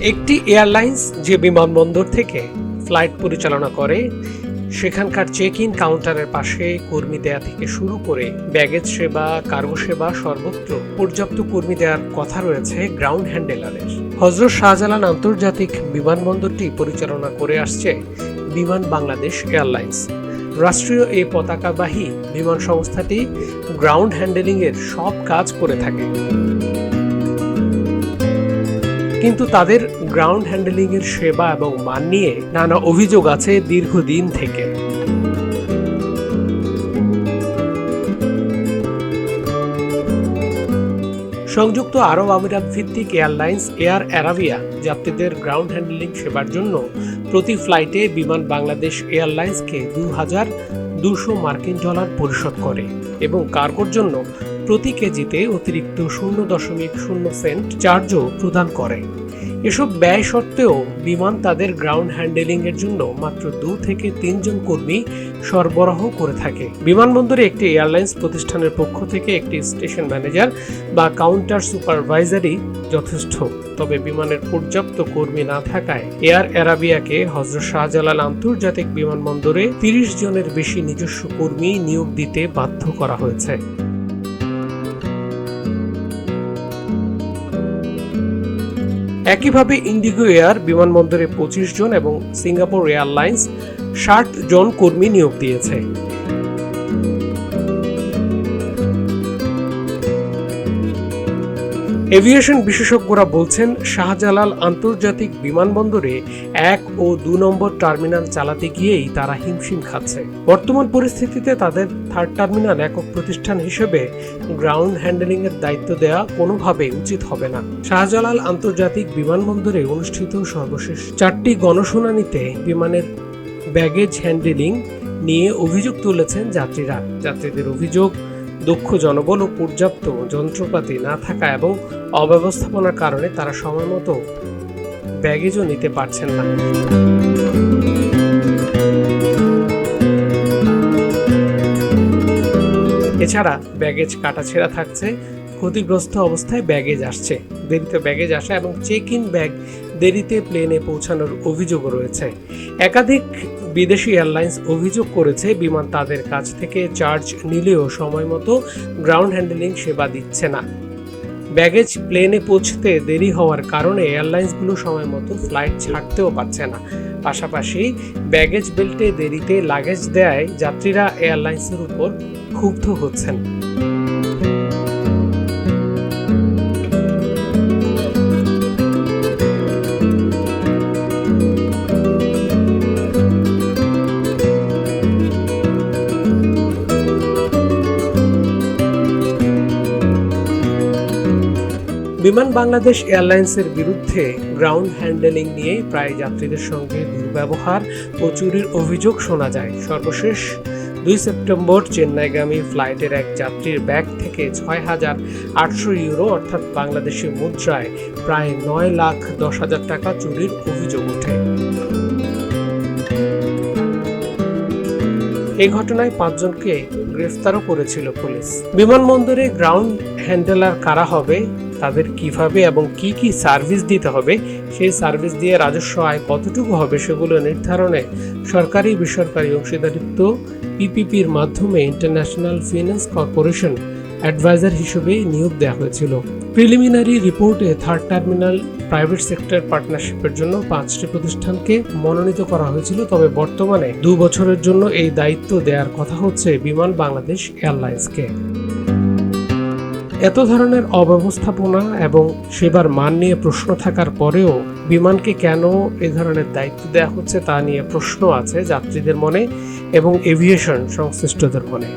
একটি এয়ারলাইন্স যে বিমানবন্দর থেকে ফ্লাইট পরিচালনা করে, সেখানকার চেক ইন কাউন্টারের পাশে কর্মী দেয়া থেকে শুরু করে ব্যাগেজ সেবা, কার্গো সেবা সর্বত্র পর্যাপ্ত কর্মী দেওয়ার কথা রয়েছে গ্রাউন্ড হ্যান্ডেলারের। হজরত শাহজালাল আন্তর্জাতিক বিমানবন্দরটি পরিচালনা করে আসছে বিমান বাংলাদেশ এয়ারলাইন্স। রাষ্ট্রীয় এই পতাকাবাহী বিমান সংস্থাটি গ্রাউন্ড হ্যান্ডেলিংয়ের সব কাজ করে থাকে। কিন্তু তাদের গ্রাউন্ড হ্যান্ডেলিং এর সেবা এবং মান নিয়ে নানা অভিযোগ আছে দীর্ঘদিন থেকে। সংযুক্ত আরব আমিরাত ভিত্তিক এয়ারলাইন্স এয়ার অ্যারাবিয়া যাত্রীদের গ্রাউন্ড হ্যান্ডেলিং সেবার জন্য প্রতি ফ্লাইটে বিমান বাংলাদেশ এয়ারলাইন্সকে দু হাজার দুশো মার্কিন ডলার পরিশোধ করে এবং কার্গোর জন্য প্রতি কেজিতে অতিরিক্ত শূন্য দশমিক শূন্য সেন্ট চার্জও প্রদান করে। এসব ব্যয় সত্ত্বেও বিমান তাদের গ্রাউন্ড হ্যান্ডেলিং এর জন্য মাত্র দু থেকে তিনজন কর্মী সরবরাহ করে থাকে। বিমানবন্দরে একটি এয়ারলাইন্স প্রতিষ্ঠানের পক্ষ থেকে একটি স্টেশন ম্যানেজার বা কাউন্টার সুপারভাইজারই যথেষ্ট। তবে বিমানের পর্যাপ্ত কর্মী না থাকায় এয়ার অ্যারাবিয়াকে হজরত শাহজালাল আন্তর্জাতিক বিমানবন্দরে তিরিশ জনের বেশি নিজস্ব কর্মী নিয়োগ দিতে বাধ্য করা হয়েছে। একইভাবে ইন্ডিগো এয়ার বিমানবন্দরে পঁচিশ জন এবং সিঙ্গাপুর এয়ারলাইন্স ষাট জন কর্মী নিয়োগ দিয়েছে। এভিয়েশন বিশেষজ্ঞরা বলছেন, শাহজালাল আন্তর্জাতিক বিমানবন্দরে এক ও দু নম্বর টার্মিনাল চালাতে গিয়েই তারা হিমশিম খাচ্ছে। বর্তমান পরিস্থিতিতে তাদের থার্ড টার্মিনাল একক প্রতিষ্ঠান হিসেবে গ্রাউন্ড হ্যান্ডেলিং এর দায়িত্ব দেওয়া কোনোভাবে উচিত হবে না। শাহজালাল আন্তর্জাতিক বিমানবন্দরে অনুষ্ঠিত সর্বশেষ চারটি গণশুনানিতে বিমানের ব্যাগেজ হ্যান্ডেলিং নিয়ে অভিযোগ তুলেছেন যাত্রীরা। যাত্রীদের অভিযোগ দক্ষ জনবল ও পর্যাপ্ত যন্ত্রপাতি না থাকা এবং অব্যবস্থাপনার কারণে তারা সময় মতো ব্যাগেজও নিতে পারছেন না। এছাড়া ব্যাগেজ কাটাছেঁড়া থাকছে, ক্ষতিগ্রস্ত অবস্থায় ব্যাগেজ আসছে। দেরিতে ব্যাগেজ আসা এবং চেক ইন ব্যাগ দেরিতে প্লেনে পৌঁছানোর অভিযোগও রয়েছে। একাধিক বিদেশি এয়ারলাইন্স অভিযোগ করেছে, বিমান তাদের কাছ থেকে চার্জ নিলেও সময় মতো গ্রাউন্ড হ্যান্ডেলিং সেবা দিচ্ছে না। ব্যাগেজ প্লেনে পৌঁছতে দেরি হওয়ার কারণে এয়ারলাইন্সগুলো সময় মতো ফ্লাইট ছাড়তেও পারছে না। পাশাপাশি ব্যাগেজ বেল্টে দেরিতে লাগেজ দেয় যাত্রীরা এয়ারলাইন্সের উপর ক্ষুব্ধ হচ্ছেন। বিমান বাংলাদেশ এয়ারলাইন্সের বিরুদ্ধে গ্রাউন্ড হ্যান্ডেলিং নিয়ে প্রায় যাত্রীদের সঙ্গে দুর্ব্যবহার ও চুরির অভিযোগ শোনা যায়। সর্বশেষ দুই সেপ্টেম্বর চেন্নাইগামী ফ্লাইটের এক যাত্রীর ব্যাগ থেকে ছয় হাজার আটশো ইউরো, অর্থাৎ বাংলাদেশি মুদ্রায় প্রায় নয় লাখ দশ হাজার টাকা চুরির অভিযোগ ওঠে। এই ঘটনায় পাঁচজনকে গ্রেফতারও করেছিল পুলিশ। বিমানবন্দরে গ্রাউন্ড হ্যান্ডেলার কারা হবে, তাদের কীভাবে এবং কি কি সার্ভিস দিতে হবে, সেই সার্ভিস দিয়ে রাজস্ব আয় কতটুকু হবে সেগুলো নির্ধারণে সরকারি বেসরকারি অংশীদারিত্ব পিপিপির মাধ্যমে ইন্টারন্যাশনাল ফিনান্স কর্পোরেশন অ্যাডভাইজার হিসেবে নিয়োগ দেওয়া হয়েছিল। প্রিলিমিনারি রিপোর্টে থার্ড টার্মিনাল প্রাইভেট সেক্টর পার্টনারশিপের জন্য পাঁচটি প্রতিষ্ঠানকে মনোনীত করা হয়েছিল, তবে বর্তমানে দু বছরের জন্য এই দায়িত্ব দেওয়ার কথা হচ্ছে বিমান বাংলাদেশ এয়ারলাইন্সকে। এত ধরনের অব্যবস্থাপনা এবং সেবার মান নিয়ে প্রশ্ন থাকার পরেও বিমানকে কেন এ ধরনের দায়িত্ব দেওয়া হচ্ছে তা নিয়ে প্রশ্ন আছে যাত্রীদের মনে এবং এভিয়েশন সংশ্লিষ্টদের মনে।